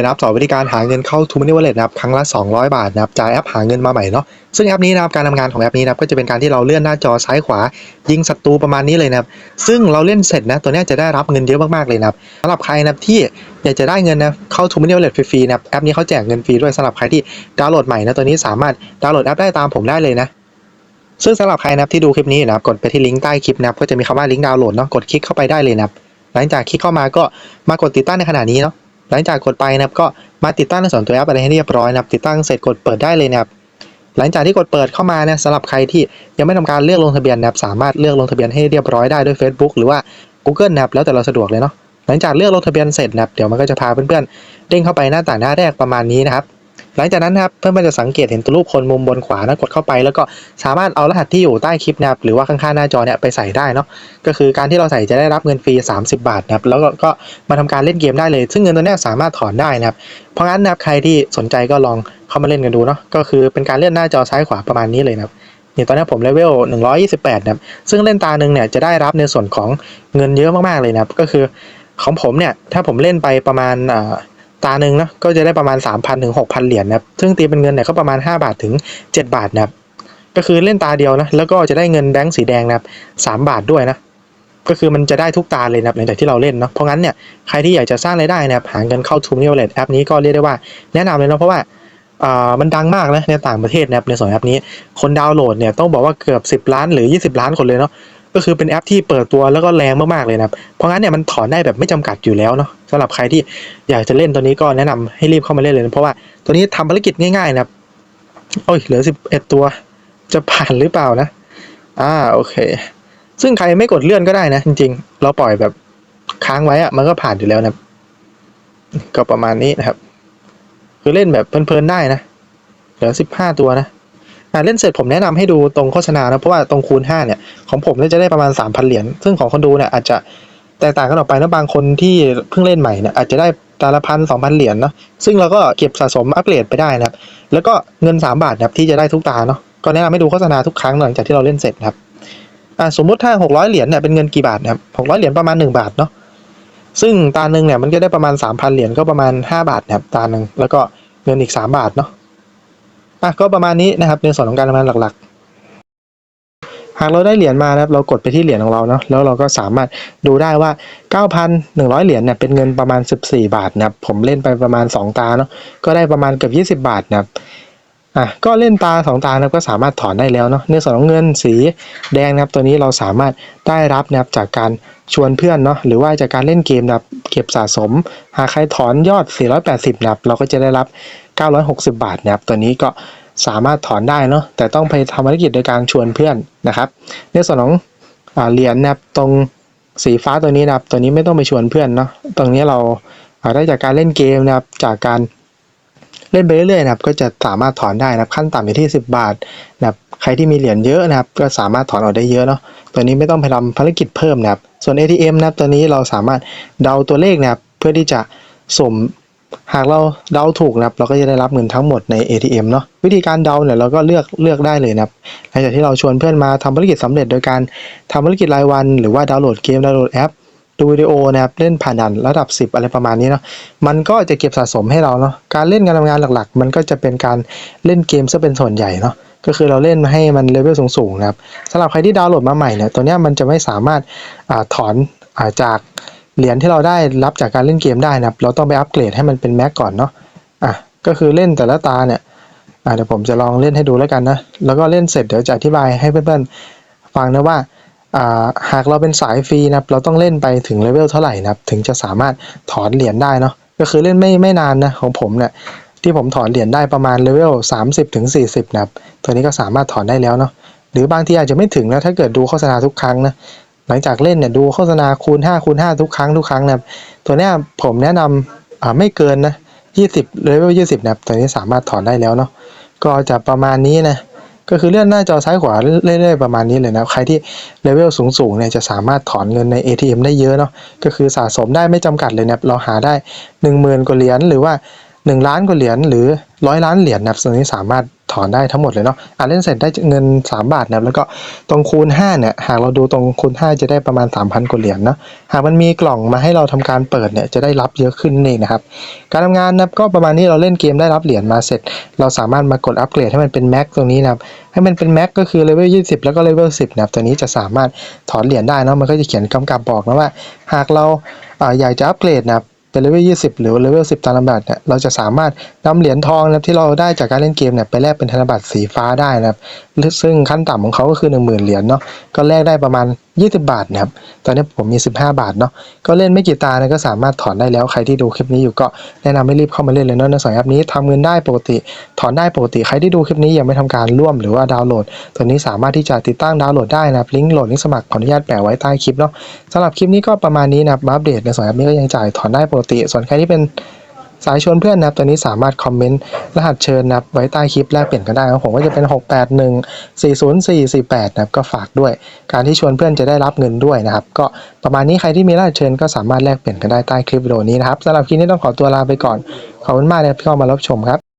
นะครับสอนวิธีการหาเงินเข้า t ูมินิวเลตนะครับครั้งละ 200 บาทนะครับจ่ากแอปหาเงินมาใหม่เนาะซึ่งแอปนี้นะครับการทำงานของแอปนี้นะครับก็จะเป็นการที่เราเลื่อนหน้าจอซ้ายขวา ยิงศัตรูประมาณนี้เลยนะครับซึ่งเราเล่นเสร็จนะตัวนี้จะได้รับเงินเยอะมากๆเลยนะครับสำหรับใครนะครับที่อยากจะได้เงินนะเข้า t ูมินิวเลตฟรีๆนะครับแอปนี้เขาแจกเงินฟรีด้วยสำหรับใครที่ดาวน์โหลดใหม่นะตัวนี้สามารถดาวน์โหลดแอปได้ตามผมได้เลยนะซึ่งสำหรับใครนะครับที่ดูคลิปนี้นะครับกดไปที่ลิงก์ใต้คลิปนะครับก็จะมีคำว่าลิงก์ดาวน์โหลดเนาะกดคลิกเข้าไปได้เลยนะครับหลังจากคลิกเข้ามาก็มากดติดตั้งในขณะนี้เนาะ หลังจากกดไปนะครับก็มาติดตั้งในส่วนตัวแอปอะไรให้เรียบร้อยนะครับติดตั้งเสร็จกดเปิดได้เลยนะครับหลังจากที่กดเปิดเข้ามานะสำหรับใครที่ยังไม่ทำการเลือกลงทะเบียนนะครับสามารถเลือกลงทะเบียนให้เรียบร้อยได้ด้วย Facebook หรือว่า Google นะครับแล้วแต่เราสะดวกเลยเนาะหลังจากเลือกลงทะเบียนเสร็จนะครับเดี๋ยวมันก็จะพาเพื่อนๆเด้งเข้าไปหน้าต่างหน้าแรกประมาณนี้นะครับ หลังจากนั้นนะครับเพื่อนๆจะสังเกตเห็นตัวรูปคนมุมบนขวานะกดเข้าไป แล้วก็สามารถเอารหัสที่อยู่ใต้คลิปนะครับหรือว่าข้างๆหน้าจอเนี่ยไปใส่ได้เนาะก็คือการที่เราใส่จะได้รับเงินฟรี 30 บาทนะครับแล้วก็มาทำการเล่นเกมได้เลย ซึ่งเงินตัวนี้สามารถถอนได้นะครับเพราะงั้นนะครับใครที่สนใจก็ลองเข้ามาเล่นกันดูเนาะก็คือเป็นการเลื่อนหน้าจอซ้ายขวาประมาณนี้เลยนะครับเนี่ยตอนนี้ผมเลเวล 128นะครับซึ่งเล่นตาหนึ่งเนี่ยจะได้รับในส่วนของเงินเยอะมากๆเลยนะครับก็คือของผมเนี่ยถ้าผมเล่นไปประมาณอ่า ตาหนึ่งนะก็จะได้ประมาณ 3,000ถึง6,000 เหรียญนะครับซึ่งตีเป็นเงินเนี่ยก็ประมาณ 5 บาทถึง 7 บาทนะครับก็คือเล่นตาเดียวนะแล้วก็จะได้เงินแบงค์สีแดงนะครับ3บาทด้วยนะก็คือมันจะได้ทุกตาเลยนะครับหลังจากที่เราเล่นเนาะเพราะงั้นเนี่ยใครที่อยากจะสร้างรายได้นะครับหาเงินเข้า t ูมิ w เลตแอปนี้ก็เรียกได้ว่าแนะนำเลยเนาะเพราะว่าอ่ามันดังมากนะในต่างประเทศนะครับในส่วนแอปนี้คนดาวน์โหลดเนี่ยต้องบอกว่าเกือบ 10 ล้านหรือ 20 ล้านคนเลยเนาะ ก็คือเป็นแอปที่เปิดตัวแล้วก็แรงมากๆเลยนะครับ เพราะงั้นเนี่ยมันถอนได้แบบไม่จำกัดอยู่แล้วเนาะสำหรับใครที่อยากจะเล่นตัวนี้ก็แนะนำให้รีบเข้ามาเล่นเลยนะเพราะว่าตัวนี้ทำภารกิจง่ายๆนะครับโอ้ยเหลือสิบเอ็ดตัว จะผ่านหรือเปล่านะอ่าโอเค ซึ่งใครไม่กดเลื่อนก็ได้นะ จริงๆ เราปล่อยแบบค้างไว้อะมันก็ผ่านอยู่แล้วนะก็ประมาณนี้นะครับ คือเล่นแบบเพลินๆได้นะเหลือสิบห้าตัวนะ อ่าเล่นเสร็จผมแนะนำให้ดูตรงโฆษณานะเพราะว่าตรงคูณห้าเนี่ยของผมเนี่ยจะได้ประมาณสามพันเหรียญซึ่งของคนดูเนี่ยอาจจะแตกต่างกันออกไปนะบางคนที่เพิ่งเล่นใหม่เนี่ยอาจจะได้ตาละพันสองพันเหรียญเนาะซึ่งเราก็เก็บสะสมอัปเกรดไปได้นะครับแล้วก็เงิน 3 บาทนะครับที่จะได้ทุกตาเนาะก็แนะนำให้ดูโฆษณาทุกครั้งหลังจากที่เราเล่นเสร็จนะครับอ่าสมมุติถ้า 600 เหรียญเนี่ยเป็นเงินกี่บาทนะครับ600 เหรียญประมาณ 1 บาทเนาะซึ่งตาหนึ่งเนี่ยมันก็ได้ประมาณ 3,000 เหรียญก็ประมาณ 5 บาทนะครับตาหนึ่งแล้วก็เงินอีก 3 บาทเนาะ อะก็ประมาณนี้นะครับในส่วนของการทำงานหลักๆ หากเราได้เหรียญมานะครับ เรากดไปที่เหรียญของเราเนาะแล้วเราก็สามารถดูได้ว่า 9,100 เหรียญเนี่ยเป็นเงินประมาณ 14 บาทนะครับ ผมเล่นไปประมาณ 2 ตาเนาะก็ได้ประมาณเกือบ20 บาทนะครับอะก็เล่นตา2ตานะก็สามารถถอนได้แล้วเนาะในส่วนของเงินสีแดงนะครับตัวนี้เราสามารถได้รับนะครับจากการชวนเพื่อนเนาะหรือว่าจากการเล่นเกมนะครับเก็บสะสม หากใครถอนยอด 480นะครับเราก็จะได้รับ 960 บาทนะครับตัวนี้ก็สามารถถอนได้เนาะแต่ต้องไปทำภารกิจโดยการชวนเพื่อนนะครับ ในส่วนของเหรียญนะครับตรงสีฟ้าตัวนี้นะครับตัวนี้ไม่ต้องไปชวนเพื่อนเนาะตรงนี้เราอ่าได้จากการเล่นเกมนะครับจากการเล่นไปเรื่อยๆนะครับก็จะสามารถถอนได้นะครับขั้นต่ำอยู่ที่ 10 บาทนะครับใครที่มีเหรียญเยอะนะครับ ก็สามารถถอนออกได้เยอะเนาะตัวนี้ไม่ต้องไปทำภารกิจเพิ่มนะครับส่วน ATM นะครับตัวนี้เราสามารถเดาตัวเลขนะครับเพื่อที่จะสุ่ม หากเราเดาถูกนะครับ เราก็จะได้รับเงินทั้งหมดใน ATM เนาะวิธีการเดาเนี่ยเราก็เลือกเลือกได้เลยนะครับหลังจากที่เราชวนเพื่อนมาทำภารกิจสำเร็จโดยการทำภารกิจรายวัน หรือว่าดาวน์โหลดเกมดาวน์โหลดแอปดูวิดีโอนะครับเล่นผ่านด่านระดับ 10 อะไรประมาณนี้เนาะมันก็จะเก็บสะสมให้เราเนาะการเล่นการทำงานหลักๆ มันก็จะเป็นการเล่นเกมซะเป็นส่วนใหญ่เนาะก็คือเราเล่นให้มันเลเวลสูงๆนะครับสำหรับใครที่ดาวน์โหลดมาใหม่เนี่ยตัวเนี้ยมันจะไม่สามารถอถอนอาจาก เหรียญที่เราได้รับจากการเล่นเกมได้นะครับ เราต้องไปอัปเกรดให้มันเป็นแม็กก่อนเนาะอะก็คือเล่นแต่ละตาเนี่ยอะเดี๋ยวผมจะลองเล่นให้ดูแล้วกันนะแล้วก็เล่นเสร็จเดี๋ยวจะอธิบายให้เพื่อนๆฟังนะว่าอ่าหากเราเป็นสายฟรีนะครับเราต้องเล่นไปถึงเลเวลเท่าไหร่นะครับถึงจะสามารถถอนเหรียญได้เนาะก็คือเล่นไม่ไม่นานนะของผมเนี่ยที่ผมถอนเหรียญได้ประมาณเลเวล30ถึง40นะครับตัวนี้ก็สามารถถอนได้แล้วเนาะหรือบางทีอาจจะไม่ถึงนะถ้าเกิดดูโฆษณาทุกครั้งนะ หลังจากเล่นเนี่ยดูโฆษณาคูณ5คูณ5ทุกครั้งทุกครั้งนะครับตัวเนี้ยผมแนะนำอ่าไม่เกินนะ20เลเวล20นะครับตัวนี้สามารถถอนได้แล้วเนาะก็จะประมาณนี้นะก็คือเลื่อนหน้าจอซ้ายขวาเรื่อยๆประมาณนี้เลยนะใครที่เลเวลสูงๆเนี่ยจะสามารถถอนเงินใน ATM ได้เยอะเนาะก็คือสะสมได้ไม่จำกัดเลยนะเราหาได้ 10,000กว่าเหรียญหรือว่า 1 ล้านกว่าเหรียญหรือร้อยล้านเหรียญนะครับตัวนี้สามารถ ถอนได้ทั้งหมดเลยเนาะอะเล่นเสร็จได้เงิน 3 บาทนะแล้วก็ตรงคูณ5เนี่ยหากเราดูตรงคูณ 5 จะได้ประมาณ 3,000กว่าเหรียญเนาะหากมันมีกล่องมาให้เราทำการเปิดเนี่ยจะได้รับเยอะขึ้นนี่นะครับ การทำงานนะก็ประมาณนี้เราเล่นเกมได้รับเหรียญมาเสร็จ เราสามารถมากดอัปเกรดให้มันเป็นแม็กตรงนี้นะครับให้มันเป็นแม็กก็คือเลเวล20 แล้วก็เลเวล10นะครับตัวนี้จะสามารถถอนเหรียญได้เนาะมันก็จะเขียนกำกับบอกนะว่า หากเราอ่าอยากจะอัปเกรดนะครับ เป็นเลเวล20 หรือเลเวล10 ตามลำดับเนี่ยเราจะสามารถนำเหรียญทองนะครับที่เราได้จากการเล่นเกมเนี่ยไปแลกเป็นธนบัตรสีฟ้าได้นะครับซึ่งขั้นต่ำของเขาก็คือ 10,000 เหรียญเนาะก็แลกได้ประมาณ 20 บาทนะครับ ตอนนี้ผมมี 15 บาทเนาะ ก็เล่นไม่กี่ตานะก็สามารถถอนได้แล้ว ใครที่ดูคลิปนี้อยู่ก็แนะนำให้รีบเข้ามาเล่นเลยเนาะในสองแอปนี้ทำเงินได้ปกติ ถอนได้ปกติ ใครที่ดูคลิปนี้ยังไม่ทำการร่วมหรือว่าดาวน์โหลด ตัวนี้สามารถที่จะติดตั้งดาวน์โหลดได้นะครับ ลิงก์โหลดลิงก์สมัครขออนุญาตแปะไว้ใต้คลิปเนาะสำหรับคลิปนี้ก็ประมาณนี้นะครับมาอัปเดตในสองแอปนี้ก็ยังจ่ายถอนได้ปกติ ส่วนใครที่เป็น สายชวนเพื่อนนะครับตัวนี้สามารถคอมเมนต์รหัสเชิญนะครับไว้ใต้คลิปแลกเปลี่ยนกันได้ครับผมก็จะเป็น 681 40448นะครับก็ฝากด้วย การที่ชวนเพื่อนจะได้รับเงินด้วยนะครับก็ประมาณนี้ใครที่มีรหัสเชิญก็สามารถแลกเปลี่ยนกันได้ใต้คลิปวิดีโอนี้นะครับสำหรับคลิปนี้ต้องขอตัวลาไปก่อนขอบคุณมากนะครับที่เข้ามารับชมครับ